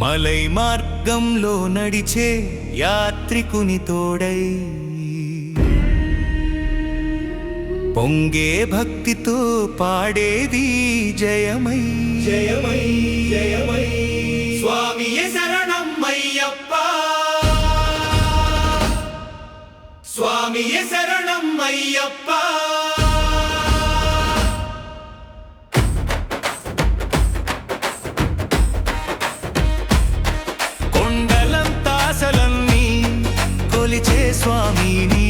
మలై మార్గంలో నడిచే యాత్రికుని తోడై. పొంగే భక్తితో పాడేది జయమై. జయమై జయమై. స్వామి శరణమ్మయ్యప్ప స్వామి శరణమ్మయ్యప్ప സ്വാമിനീ